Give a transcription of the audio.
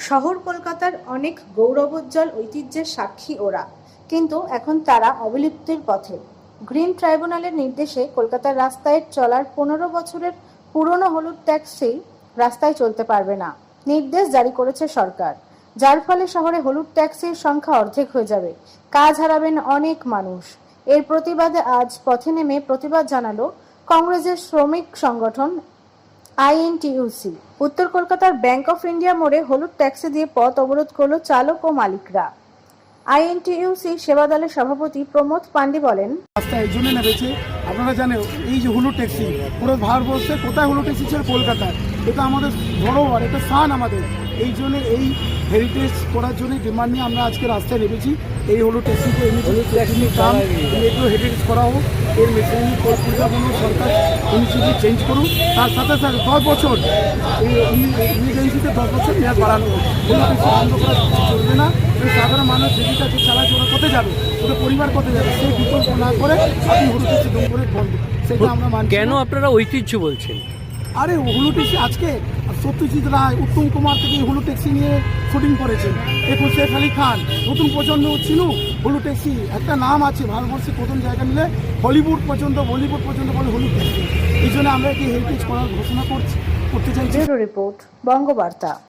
শহর কলকাতার অনেক গৌরবোজ্জ্বল ঐতিহ্যের সাক্ষী ওরা। কিন্তু এখন তারা অবলুপ্তির পথে। গ্রিন ট্রাইব্যুনালের নির্দেশে কলকাতার রাস্তায় চলার পনেরো বছরের পুরনো হলুদ ট্যাক্সি রাস্তায় চলতে পারবে না। নির্দেশ জারি করেছে সরকার, যার ফলে শহরে হলুদ ট্যাক্সির সংখ্যা অর্ধেক হয়ে যাবে। কাজ হারাবেন অনেক মানুষ। এর প্রতিবাদে আজ পথে নেমে প্রতিবাদ জানালো কংগ্রেসের শ্রমিক সংগঠন আইএনটিইউসি। উত্তর কলকাতার ব্যাংক অফ ইন্ডিয়া মোড়ে হলুদ ট্যাক্সি দিয়ে পথ অবরোধ করল চালক ও মালিকরা। আইএনটিইউসি সেবা দলের সভাপতি প্রমোদ পান্ডে বলেন রাস্তা এই জন্য নেমেছে আপনারা জানেন এই যে হুলু ট্যাক্সি পুরো ভারতবর্ষে কোথায় হুলু ট্যাক্সি ছিল? কলকাতায়। এটা আমাদের ধরোহর এটা সান আমাদের। এই জন্য এই হেরিটেজ করার জন্য ডিমান্ড নিয়ে আমরা আজকে রাস্তায় নেমেছি। এই হলু ট্যাক্সিকে এমনি কাম একটু হেরিটেজ করা হোক। এর মেশিনারি পরিকাঠামো সরকার ইনিশিয়েটিভ চেঞ্জ করুন তার সাথে সাথে দশ বছর এই ইমার্জেন্সিতে দশ বছর মেয়াদ বাড়ানো হোক। হলু ট্যাক্সি বন্ধ করা চলবে না। মানুষ জীবিকা যে চালাচ্ছে ওরা কোথায় যাবে ওদের পরিবার কোথায় যাবে সেই বিকল্প না করে আপনি হলু ট্যাক্সি করে বন্ধ সেটা আমরা মানছি কেন আপনারা ঐতিহ্য বলছেন? আরে হুলু ট্যাক্সি আজকে সত্যজিৎ রায় উত্তম কুমার থেকে হুলু ট্যাক্সি নিয়ে শুটিং করেছেন। এখন শেখ আলী খান নতুন প্রজন্ম চিনু হুলু ট্যাক্সি একটা নাম আছে ভারতবর্ষে প্রথম জায়গা নিলে হলিউড পর্যন্ত বলিউড পর্যন্ত বলে হুলু ট্যাক্সি এই জন্য আমরা এটি হেরিটেজ করার ঘোষণা করছি করতে চাইছি। রিপোর্ট বঙ্গবার্তা।